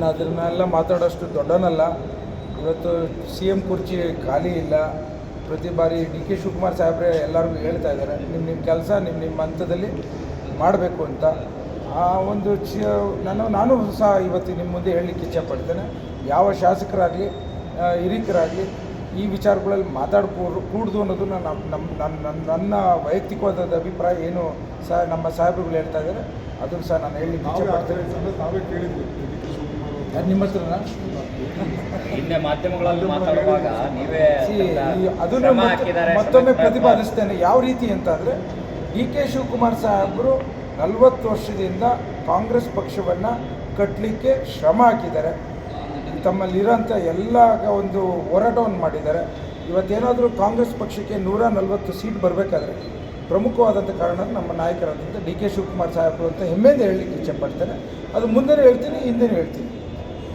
ನಾನು ಅದನ್ನೆಲ್ಲ ಮಾತಾಡೋಷ್ಟು ದೊಡ್ಡನಲ್ಲ. ಇವತ್ತು ಸಿ ಎಂ ಕುರ್ಚಿ ಖಾಲಿ ಇಲ್ಲ. ಪ್ರತಿ ಬಾರಿ ಡಿ ಕೆ ಶಿವಕುಮಾರ್ ಸಾಹೇಬ್ರೆ ಎಲ್ಲರಿಗೂ ಹೇಳ್ತಾ ಇದ್ದಾರೆ ನಿಮ್ಮ ನಿಮ್ಮ ಕೆಲಸ ನಿಮ್ಮ ನಿಮ್ಮ ಹಂತದಲ್ಲಿ ಮಾಡಬೇಕು ಅಂತ. ಆ ಒಂದು ಚಿ ನಾನು ನಾನು ಸಹ ಇವತ್ತು ನಿಮ್ಮ ಮುಂದೆ ಹೇಳಲಿಕ್ಕೆ ಇಚ್ಛೆಪಡ್ತೇನೆ. ಯಾವ ಶಾಸಕರಾಗಲಿ ಹಿರಿಕರಾಗಲಿ ಈ ವಿಚಾರಗಳಲ್ಲಿ ಮಾತಾಡ್ಕೂಡ್ದು ಕೂಡ್ದು ಅನ್ನೋದು ನನ್ನ ನಮ್ಮ ನನ್ನ ನನ್ನ ನನ್ನ ವೈಯಕ್ತಿಕವಾದ ಅಭಿಪ್ರಾಯ ಏನು ಸಹ ನಮ್ಮ ಸಾಹೇಬರುಗಳು ಹೇಳ್ತಾ ಇದ್ದಾರೆ ಅದನ್ನು ಸಹ ನಾನು ಹೇಳಲಿಕ್ಕೆ ನಾವೇ ಆ ನಿಮ್ಮ ಹತ್ರನಾ? ಹಿಂದೆ ಮಾಧ್ಯಮಗಳಲ್ಲಿ ಮಾತಾಡುವಾಗ ನೀವೇ ಅದನ್ನ ಮತ್ತೊಮ್ಮೆ ಪ್ರತಿಪಾದಿಸ್ತೇನೆ. ಯಾವ ರೀತಿ ಅಂತಂದರೆ ಡಿ ಕೆ ಶಿವಕುಮಾರ್ ಸಾಹೇಬರು ನಲವತ್ತು ವರ್ಷದಿಂದ ಕಾಂಗ್ರೆಸ್ ಪಕ್ಷವನ್ನು ಕಟ್ಟಲಿಕ್ಕೆ ಶ್ರಮ ಹಾಕಿದ್ದಾರೆ. ತಮ್ಮಲ್ಲಿರೋಂಥ ಎಲ್ಲ ಒಂದು ಹೋರಾಟವನ್ನು ಮಾಡಿದ್ದಾರೆ. ಇವತ್ತೇನಾದರೂ ಕಾಂಗ್ರೆಸ್ ಪಕ್ಷಕ್ಕೆ ನೂರ ನಲವತ್ತು ಸೀಟ್ ಬರಬೇಕಾದ್ರೆ ಪ್ರಮುಖವಾದಂಥ ಕಾರಣ ನಮ್ಮ ನಾಯಕರಾದಂಥ ಡಿ ಕೆ ಶಿವಕುಮಾರ್ ಸಾಹೇಬರು ಅಂತ ಹೆಮ್ಮೆಯಿಂದ ಹೇಳಲಿಕ್ಕೆ ಇಚ್ಛೆಪಡ್ತೇನೆ ಅದು ಮುಂದೆನೂ ಹೇಳ್ತೀನಿ ಹಿಂದೆನೂ ಹೇಳ್ತೀನಿ.